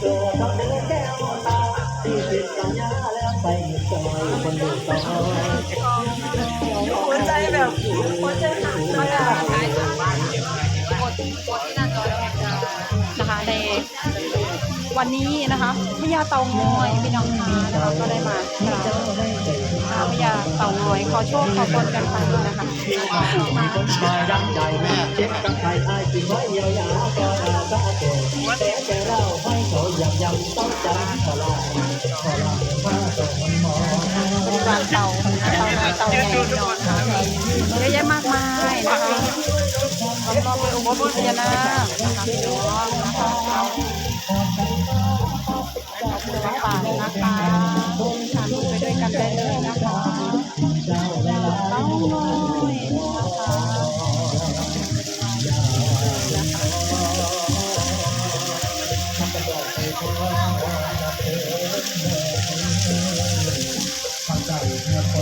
โปรดรับเนื้อแก้วตาที่ติดสัญญาแล้วไปซอยคนดูต่อหัวใจแบบหัวใจหักเลยอะขายตัวบ้านกดกดที่หน้าจอแล้วจะนะคะในวันนี้นะคะพญาเต่างอยพี่น้องคะนะคะก็ได้มากราบพญาเต่างอยขอโชคขอตนกันไปนะคะมีคนคอยรักใจแม่เจ็บกับ แต่แกเราให้เขายับยั้งต้องจำพลังพลังมาส่งหมอวารเตานะคะเต่าน้อยเตาใหญ่นอนเยอะแยะมากมายนะคะปรอบด้วยองค์พระพญานาคนะคะพี่น้องนะคะเอาเอานะคะ